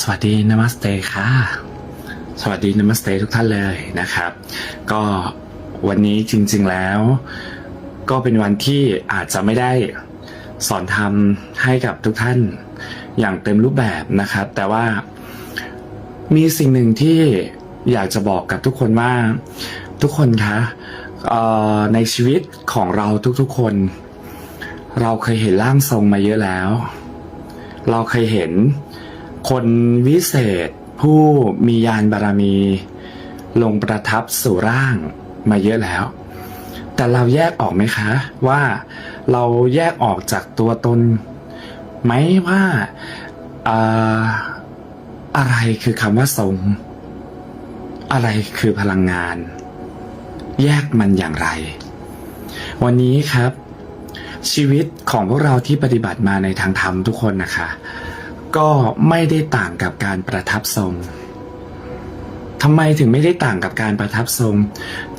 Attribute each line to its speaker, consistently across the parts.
Speaker 1: สวัสดีนมัสเตค่ะ สวัสดีนมัสเตทุกท่านเลยนะครับ ก็วันนี้จริง ๆแล้ว ก็เป็นวันที่อาจจะไม่ได้สอนธรรมให้กับทุกท่านอย่างเต็มรูปแบบนะครับ แต่ว่ามีสิ่งหนึ่งที่อยากจะบอกกับทุกคนว่าทุกคนคะในชีวิตของเราทุกๆคน เราเคยเห็นร่างทรงมาเยอะแล้ว เราเคยเห็น คนวิเศษ ผู้มียานบารมี ลงประทับสู่ร่างมาเยอะแล้ว แต่เราแยกออกไหมคะ ว่าเราแยกออกจากตัวตนไหมว่าอ่าอะไรคือคำว่าทรง อะไรคือพลังงาน แยกมันอย่างไร วันนี้ครับ ชีวิตของพวกเราที่ปฏิบัติมาในทางธรรมทุกคนนะคะ ก็ไม่ได้ต่างกับการประทับทรงทำไมถึงไม่ได้ต่างกับการประทับทรง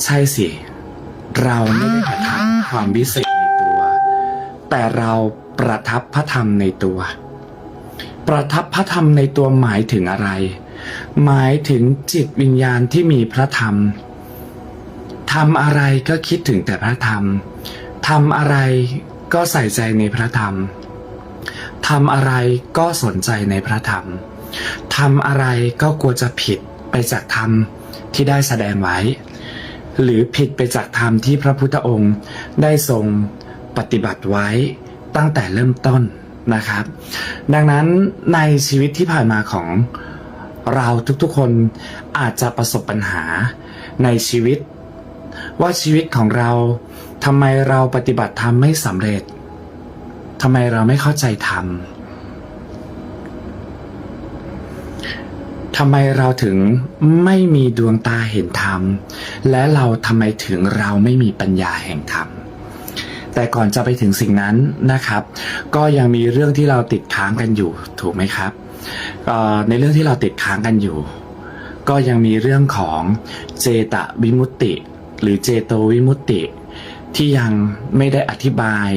Speaker 1: ใช่สิ เราไม่ได้ประทับความวิเศษในตัว แต่เราประทับพระธรรมในตัว ประทับพระธรรมในตัวหมายถึงอะไร หมายถึงจิตวิญญาณที่มีพระธรรมทำอะไรก็คิดถึงแต่พระธรรมทำอะไรก็ใส่ใจในพระธรรม ทำอะไรก็สนใจในพระธรรมทำอะไรก็กลัวจะผิดไปจากธรรมที่ได้แสดงไว้ หรือผิดไปจากธรรมที่พระพุทธองค์ได้ทรงปฏิบัติไว้ตั้งแต่เริ่มต้นนะครับ ดังนั้นในชีวิตที่ผ่านมาของเราทุกๆคนอาจจะประสบปัญหาในชีวิต ว่าชีวิตของเราทำไมเราปฏิบัติธรรมไม่สำเร็จ ทำไมเราไม่เข้าใจธรรมทำไมเราถึงไม่มีดวงตาเห็นธรรม และเราทำไมถึงเราไม่มีปัญญาแห่งธรรม แต่ก่อนจะไปถึงสิ่งนั้นนะครับ ก็ยังมีเรื่องที่เราติดค้างกันอยู่ถูกไหมครับ ในเรื่องที่เราติดค้างกันอยู่ ก็ยังมีเรื่องของเจตวิมุตติ หรือเจโตวิมุตติ ที่ยังไม่ได้อธิบาย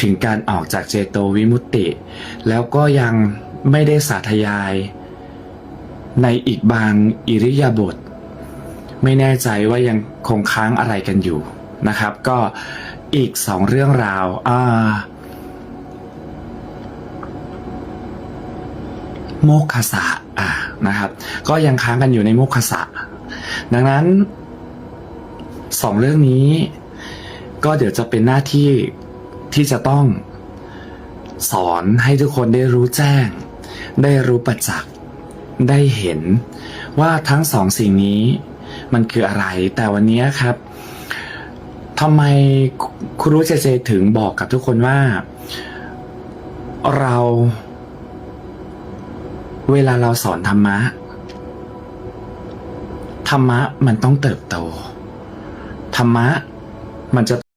Speaker 1: ถึงการออกจากเจโตวิมุตติ แล้วก็ยังไม่ได้สาธยาย ในอีกบางอิริยาบถไม่แน่ใจว่ายังคงค้างอะไรกันอยู่นะครับ ก็อีกสองเรื่องราวอ่าโมกขสะอ่านะครับ ก็ยังค้างกันอยู่ในโมกขสะ ดังนั้นสองเรื่องนี้ก็เดี๋ยวจะเป็นหน้าที่ ที่จะต้องสอนให้ทุกคนได้รู้แจ้ง ได้รู้ประจักษ์ได้เห็นว่าทั้งสองสิ่งนี้มันคืออะไร แต่วันนี้ครับทำไมครูรู้เจเจถึงบอกกับทุกคนว่า เรา เวลาเราสอนธรรมะ ธรรมะมันต้องเติบโต ธรรมะมันจะ